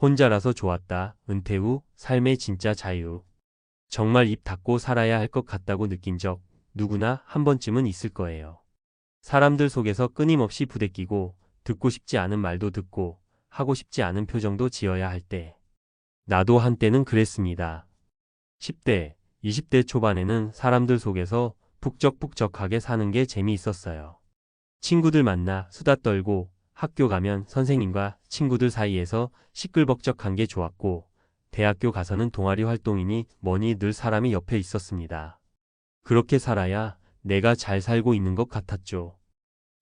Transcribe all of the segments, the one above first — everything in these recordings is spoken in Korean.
혼자라서 좋았다. 은퇴 후 삶의 진짜 자유. 정말 입 닫고 살아야 할 것 같다고 느낀 적 누구나 한 번쯤은 있을 거예요. 사람들 속에서 끊임없이 부대끼고 듣고 싶지 않은 말도 듣고 하고 싶지 않은 표정도 지어야 할 때. 나도 한때는 그랬습니다. 10대, 20대 초반에는 사람들 속에서 북적북적하게 사는 게 재미있었어요. 친구들 만나 수다 떨고 학교 가면 선생님과 친구들 사이에서 시끌벅적한 게 좋았고 대학교 가서는 동아리 활동이니 뭐니 늘 사람이 옆에 있었습니다. 그렇게 살아야 내가 잘 살고 있는 것 같았죠.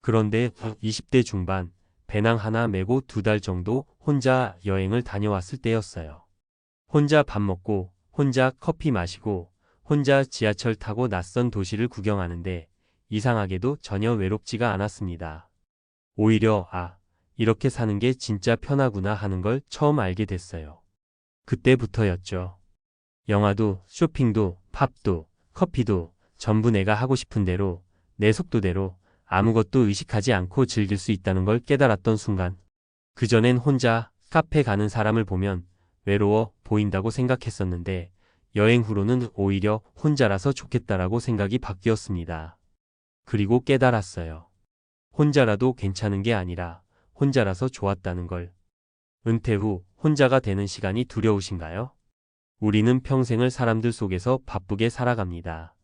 그런데 20대 중반 배낭 하나 메고 두 달 정도 혼자 여행을 다녀왔을 때였어요. 혼자 밥 먹고 혼자 커피 마시고 혼자 지하철 타고 낯선 도시를 구경하는데 이상하게도 전혀 외롭지가 않았습니다. 오히려 아, 이렇게 사는 게 진짜 편하구나 하는 걸 처음 알게 됐어요. 그때부터였죠. 영화도 쇼핑도 팝도 커피도 전부 내가 하고 싶은 대로 내 속도대로 아무것도 의식하지 않고 즐길 수 있다는 걸 깨달았던 순간 그전엔 혼자 카페 가는 사람을 보면 외로워 보인다고 생각했었는데 여행 후로는 오히려 혼자라서 좋겠다라고 생각이 바뀌었습니다. 그리고 깨달았어요. 혼자라도 괜찮은 게 아니라 혼자라서 좋았다는 걸. 은퇴 후 혼자가 되는 시간이 두려우신가요? 우리는 평생을 사람들 속에서 바쁘게 살아갑니다.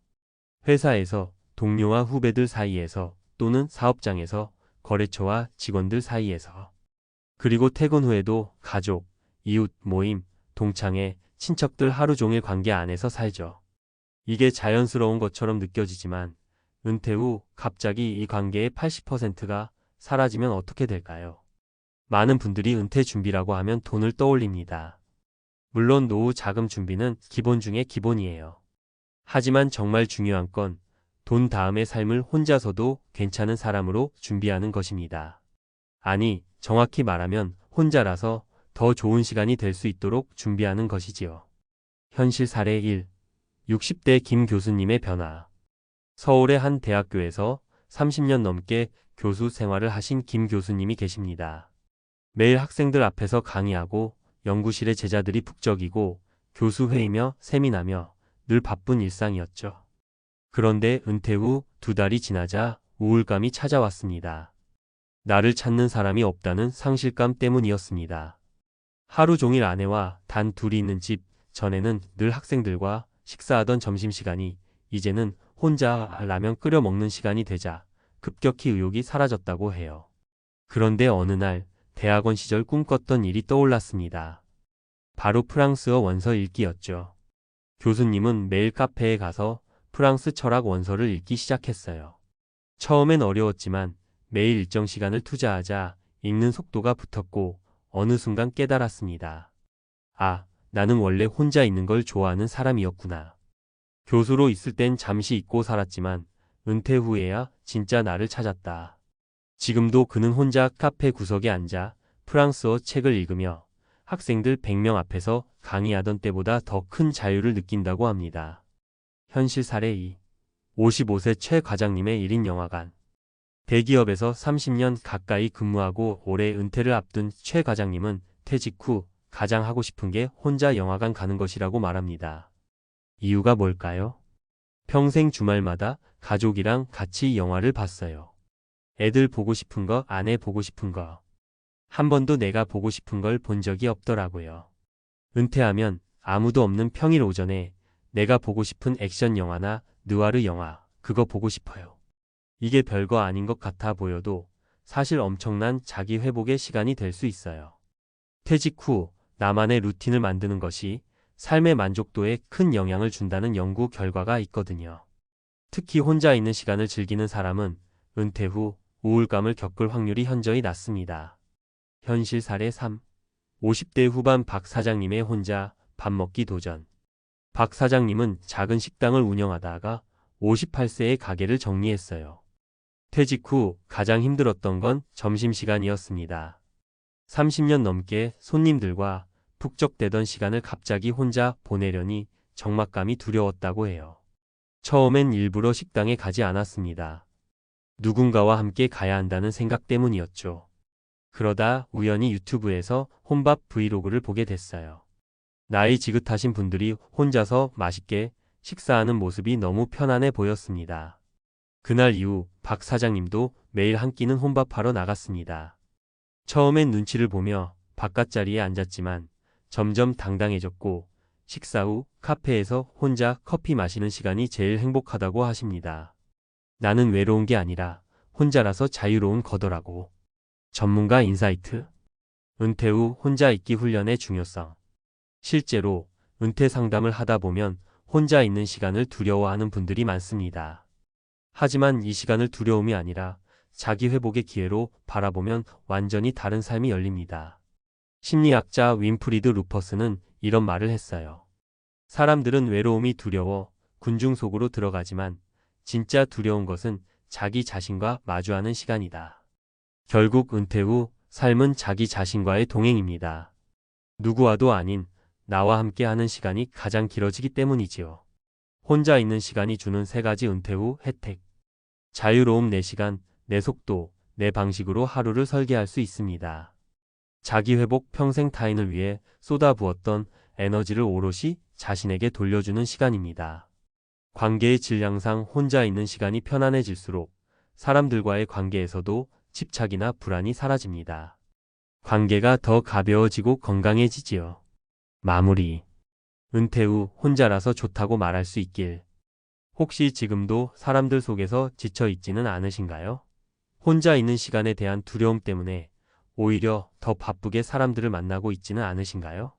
회사에서 동료와 후배들 사이에서 또는 사업장에서 거래처와 직원들 사이에서 그리고 퇴근 후에도 가족, 이웃, 모임, 동창회, 친척들 하루 종일 관계 안에서 살죠. 이게 자연스러운 것처럼 느껴지지만 은퇴 후 갑자기 이 관계의 80%가 사라지면 어떻게 될까요? 많은 분들이 은퇴 준비라고 하면 돈을 떠올립니다. 물론 노후 자금 준비는 기본 중의 기본이에요. 하지만 정말 중요한 건 돈 다음의 삶을 혼자서도 괜찮은 사람으로 준비하는 것입니다. 아니, 정확히 말하면 혼자라서 더 좋은 시간이 될 수 있도록 준비하는 것이지요. 현실 사례 1. 60대 김 교수님의 변화. 서울의 한 대학교에서 30년 넘게 교수 생활을 하신 김 교수님이 계십니다. 매일 학생들 앞에서 강의하고 연구실에 제자들이 북적이고 교수 회의며 세미나며 늘 바쁜 일상이었죠. 그런데 은퇴 후 두 달이 지나자 우울감이 찾아왔습니다. 나를 찾는 사람이 없다는 상실감 때문이었습니다. 하루 종일 아내와 단 둘이 있는 집, 전에는 늘 학생들과 식사하던 점심시간이 이제는 혼자 라면 끓여 먹는 시간이 되자 급격히 의욕이 사라졌다고 해요. 그런데 어느 날 대학원 시절 꿈꿨던 일이 떠올랐습니다. 바로 프랑스어 원서 읽기였죠. 교수님은 매일 카페에 가서 프랑스 철학 원서를 읽기 시작했어요. 처음엔 어려웠지만 매일 일정 시간을 투자하자 읽는 속도가 붙었고 어느 순간 깨달았습니다. 아, 나는 원래 혼자 있는 걸 좋아하는 사람이었구나. 교수로 있을 땐 잠시 잊고 살았지만 은퇴 후에야 진짜 나를 찾았다. 지금도 그는 혼자 카페 구석에 앉아 프랑스어 책을 읽으며 학생들 100명 앞에서 강의하던 때보다 더 큰 자유를 느낀다고 합니다. 현실 사례 2. 55세 최 과장님의 1인 영화관. 대기업에서 30년 가까이 근무하고 올해 은퇴를 앞둔 최 과장님은 퇴직 후 가장 하고 싶은 게 혼자 영화관 가는 것이라고 말합니다. 이유가 뭘까요? 평생 주말마다 가족이랑 같이 영화를 봤어요. 애들 보고 싶은 거, 아내 보고 싶은 거. 한 번도 내가 보고 싶은 걸 본 적이 없더라고요. 은퇴하면 아무도 없는 평일 오전에 내가 보고 싶은 액션 영화나 느와르 영화, 그거 보고 싶어요. 이게 별거 아닌 것 같아 보여도 사실 엄청난 자기 회복의 시간이 될 수 있어요. 퇴직 후 나만의 루틴을 만드는 것이 삶의 만족도에 큰 영향을 준다는 연구 결과가 있거든요. 특히 혼자 있는 시간을 즐기는 사람은 은퇴 후 우울감을 겪을 확률이 현저히 낮습니다. 현실 사례 3. 50대 후반 박 사장님의 혼자 밥 먹기 도전. 박 사장님은 작은 식당을 운영하다가 58세의 가게를 정리했어요. 퇴직 후 가장 힘들었던 건 점심시간이었습니다. 30년 넘게 손님들과 북적대던 시간을 갑자기 혼자 보내려니 적막감이 두려웠다고 해요. 처음엔 일부러 식당에 가지 않았습니다. 누군가와 함께 가야 한다는 생각 때문이었죠. 그러다 우연히 유튜브에서 혼밥 브이로그를 보게 됐어요. 나이 지긋하신 분들이 혼자서 맛있게 식사하는 모습이 너무 편안해 보였습니다. 그날 이후 박 사장님도 매일 한 끼는 혼밥하러 나갔습니다. 처음엔 눈치를 보며 바깥 자리에 앉았지만 점점 당당해졌고 식사 후 카페에서 혼자 커피 마시는 시간이 제일 행복하다고 하십니다. 나는 외로운 게 아니라 혼자라서 자유로운 거더라고. 전문가 인사이트. 은퇴 후 혼자 있기 훈련의 중요성. 실제로 은퇴 상담을 하다 보면 혼자 있는 시간을 두려워하는 분들이 많습니다. 하지만 이 시간을 두려움이 아니라 자기 회복의 기회로 바라보면 완전히 다른 삶이 열립니다. 심리학자 윈프리드 루퍼스는 이런 말을 했어요. 사람들은 외로움이 두려워 군중 속으로 들어가지만 진짜 두려운 것은 자기 자신과 마주하는 시간이다. 결국 은퇴 후 삶은 자기 자신과의 동행입니다. 누구와도 아닌 나와 함께 하는 시간이 가장 길어지기 때문이지요. 혼자 있는 시간이 주는 세 가지 은퇴 후 혜택. 자유로움 내 시간, 내 속도, 내 방식으로 하루를 설계할 수 있습니다. 자기 회복 평생 타인을 위해 쏟아부었던 에너지를 오롯이 자신에게 돌려주는 시간입니다. 관계의 질량상 혼자 있는 시간이 편안해질수록 사람들과의 관계에서도 집착이나 불안이 사라집니다. 관계가 더 가벼워지고 건강해지지요. 마무리. 은퇴 후 혼자라서 좋다고 말할 수 있길. 혹시 지금도 사람들 속에서 지쳐 있지는 않으신가요? 혼자 있는 시간에 대한 두려움 때문에 오히려 더 바쁘게 사람들을 만나고 있지는 않으신가요?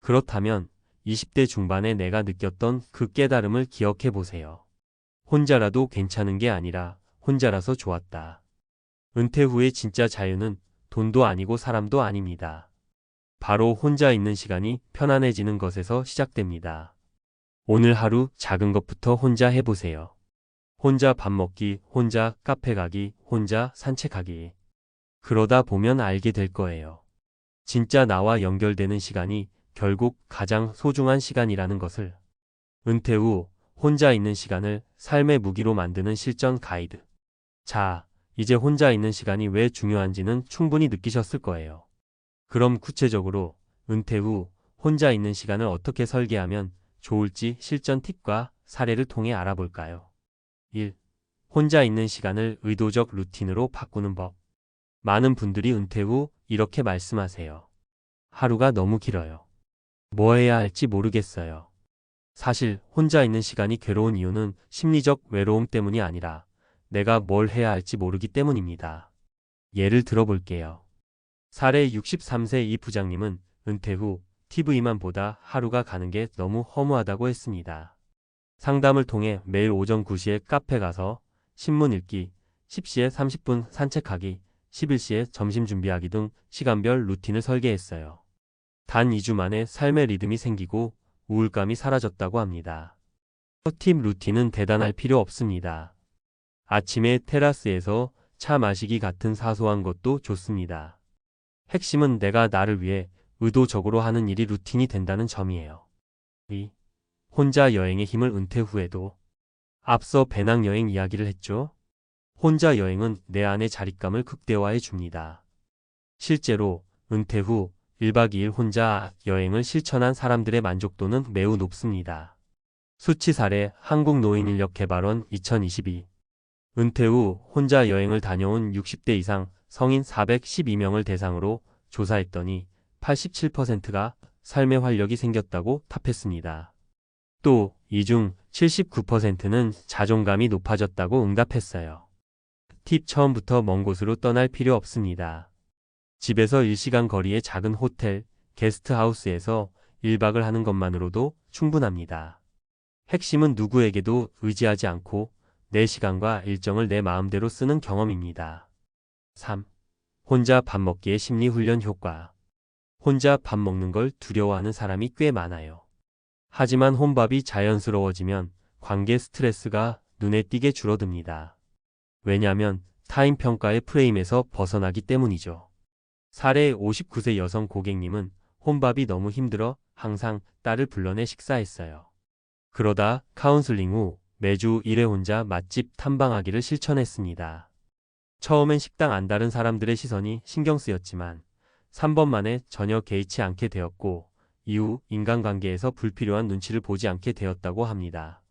그렇다면 20대 중반에 내가 느꼈던 그 깨달음을 기억해 보세요. 혼자라도 괜찮은 게 아니라 혼자라서 좋았다. 은퇴 후의 진짜 자유는 돈도 아니고 사람도 아닙니다. 바로 혼자 있는 시간이 편안해지는 것에서 시작됩니다. 오늘 하루 작은 것부터 혼자 해보세요. 혼자 밥 먹기, 혼자 카페 가기, 혼자 산책하기. 그러다 보면 알게 될 거예요. 진짜 나와 연결되는 시간이 결국 가장 소중한 시간이라는 것을. 은퇴 후 혼자 있는 시간을 삶의 무기로 만드는 실전 가이드. 자, 이제 혼자 있는 시간이 왜 중요한지는 충분히 느끼셨을 거예요. 그럼 구체적으로 은퇴 후 혼자 있는 시간을 어떻게 설계하면 좋을지 실전 팁과 사례를 통해 알아볼까요? 1. 혼자 있는 시간을 의도적 루틴으로 바꾸는 법. 많은 분들이 은퇴 후 이렇게 말씀하세요. 하루가 너무 길어요. 뭐 해야 할지 모르겠어요. 사실 혼자 있는 시간이 괴로운 이유는 심리적 외로움 때문이 아니라 내가 뭘 해야 할지 모르기 때문입니다. 예를 들어볼게요. 사례 63세 이 부장님은 은퇴 후 TV만 보다 하루가 가는 게 너무 허무하다고 했습니다. 상담을 통해 매일 오전 9시에 카페 가서 신문 읽기, 10시에 30분 산책하기, 11시에 점심 준비하기 등 시간별 루틴을 설계했어요. 단 2주 만에 삶의 리듬이 생기고 우울감이 사라졌다고 합니다. 팁 루틴은 대단할 필요 없습니다. 아침에 테라스에서 차 마시기 같은 사소한 것도 좋습니다. 핵심은 내가 나를 위해 의도적으로 하는 일이 루틴이 된다는 점이에요. 2. 혼자 여행의 힘을 은퇴 후에도 앞서 배낭여행 이야기를 했죠. 혼자 여행은 내 안의 자립감을 극대화해 줍니다. 실제로 은퇴 후 1박 2일 혼자 여행을 실천한 사람들의 만족도는 매우 높습니다. 수치 사례 한국노인인력개발원 2022 은퇴 후 혼자 여행을 다녀온 60대 이상 성인 412명을 대상으로 조사했더니 87%가 삶의 활력이 생겼다고 답했습니다. 또 이 중 79%는 자존감이 높아졌다고 응답했어요. 팁 처음부터 먼 곳으로 떠날 필요 없습니다. 집에서 1시간 거리의 작은 호텔, 게스트하우스에서 1박을 하는 것만으로도 충분합니다. 핵심은 누구에게도 의지하지 않고 내 시간과 일정을 내 마음대로 쓰는 경험입니다. 3. 혼자 밥 먹기의 심리 훈련 효과. 혼자 밥 먹는 걸 두려워하는 사람이 꽤 많아요. 하지만 혼밥이 자연스러워지면 관계 스트레스가 눈에 띄게 줄어듭니다. 왜냐하면 타인 평가의 프레임에서 벗어나기 때문이죠. 사례 59세 여성 고객님은 혼밥이 너무 힘들어 항상 딸을 불러내 식사했어요. 그러다 카운슬링 후 매주 1회 혼자 맛집 탐방하기를 실천했습니다. 처음엔 식당 안 다른 사람들의 시선이 신경 쓰였지만 3번 만에 전혀 개의치 않게 되었고 이후 인간관계에서 불필요한 눈치를 보지 않게 되었다고 합니다.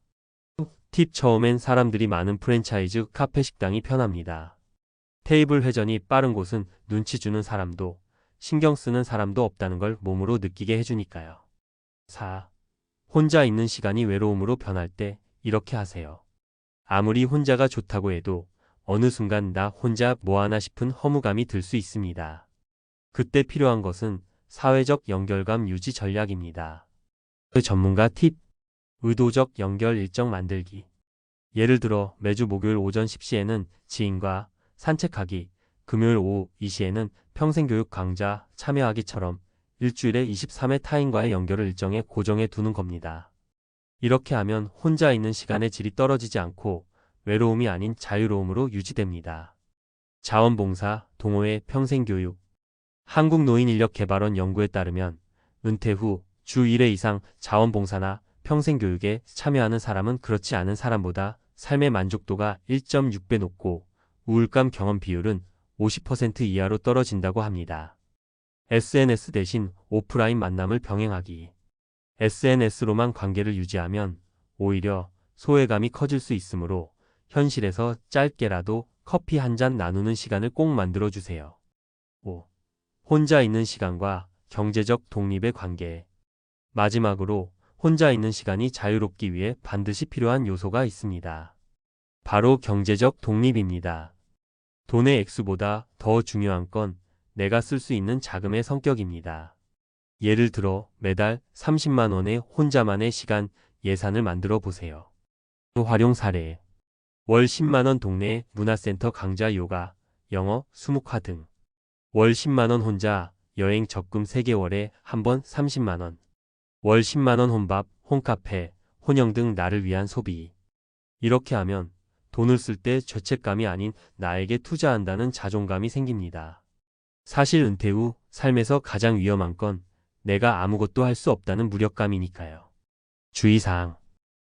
팁 처음엔 사람들이 많은 프랜차이즈 카페 식당이 편합니다. 테이블 회전이 빠른 곳은 눈치 주는 사람도 신경 쓰는 사람도 없다는 걸 몸으로 느끼게 해주니까요. 4. 혼자 있는 시간이 외로움으로 변할 때 이렇게 하세요. 아무리 혼자가 좋다고 해도 어느 순간 나 혼자 뭐 하나 싶은 허무감이 들 수 있습니다. 그때 필요한 것은 사회적 연결감 유지 전략입니다. 그 전문가 팁 의도적 연결 일정 만들기 예를 들어 매주 목요일 오전 10시에는 지인과 산책하기, 금요일 오후 2시에는 평생교육 강좌 참여하기처럼 일주일에 23회 타인과의 연결을 일정에 고정해 두는 겁니다. 이렇게 하면 혼자 있는 시간의 질이 떨어지지 않고 외로움이 아닌 자유로움으로 유지됩니다. 자원봉사, 동호회, 평생교육 한국노인인력개발원 연구에 따르면 은퇴 후 주 1회 이상 자원봉사나 평생 교육에 참여하는 사람은 그렇지 않은 사람보다 삶의 만족도가 1.6배 높고 우울감 경험 비율은 50% 이하로 떨어진다고 합니다. SNS 대신 오프라인 만남을 병행하기. SNS로만 관계를 유지하면 오히려 소외감이 커질 수 있으므로 현실에서 짧게라도 커피 한 잔 나누는 시간을 꼭 만들어 주세요. 5. 혼자 있는 시간과 경제적 독립의 관계. 마지막으로 혼자 있는 시간이 자유롭기 위해 반드시 필요한 요소가 있습니다. 바로 경제적 독립입니다. 돈의 액수보다 더 중요한 건 내가 쓸 수 있는 자금의 성격입니다. 예를 들어 매달 30만 원의 혼자만의 시간 예산을 만들어 보세요. 활용 사례 월 10만 원 동네 문화센터 강좌 요가, 영어, 수묵화 등. 월 10만 원 혼자 여행 적금 3개월에 한 번 30만 원. 월 10만 원 혼밥, 홈카페, 혼영 등 나를 위한 소비. 이렇게 하면 돈을 쓸 때 죄책감이 아닌 나에게 투자한다는 자존감이 생깁니다. 사실 은퇴 후 삶에서 가장 위험한 건 내가 아무것도 할 수 없다는 무력감이니까요. 주의사항.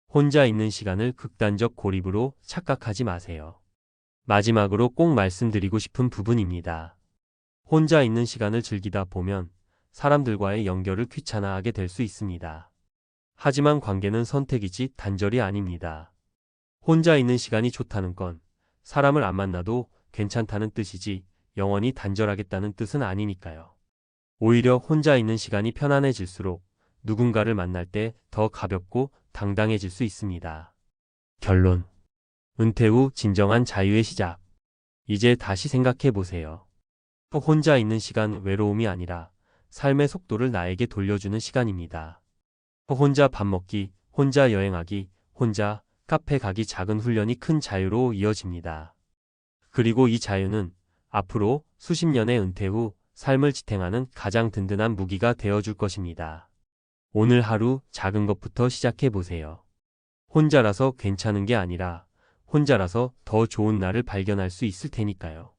혼자 있는 시간을 극단적 고립으로 착각하지 마세요. 마지막으로 꼭 말씀드리고 싶은 부분입니다. 혼자 있는 시간을 즐기다 보면 사람들과의 연결을 귀찮아하게 될 수 있습니다. 하지만 관계는 선택이지 단절이 아닙니다. 혼자 있는 시간이 좋다는 건 사람을 안 만나도 괜찮다는 뜻이지 영원히 단절하겠다는 뜻은 아니니까요. 오히려 혼자 있는 시간이 편안해질수록 누군가를 만날 때 더 가볍고 당당해질 수 있습니다. 결론. 은퇴 후 진정한 자유의 시작. 이제 다시 생각해 보세요. 혼자 있는 시간 외로움이 아니라 삶의 속도를 나에게 돌려주는 시간입니다. 혼자 밥 먹기, 혼자 여행하기, 혼자 카페 가기 작은 훈련이 큰 자유로 이어집니다. 그리고 이 자유는 앞으로 수십 년의 은퇴 후 삶을 지탱하는 가장 든든한 무기가 되어줄 것입니다. 오늘 하루 작은 것부터 시작해 보세요. 혼자라서 괜찮은 게 아니라 혼자라서 더 좋은 날을 발견할 수 있을 테니까요.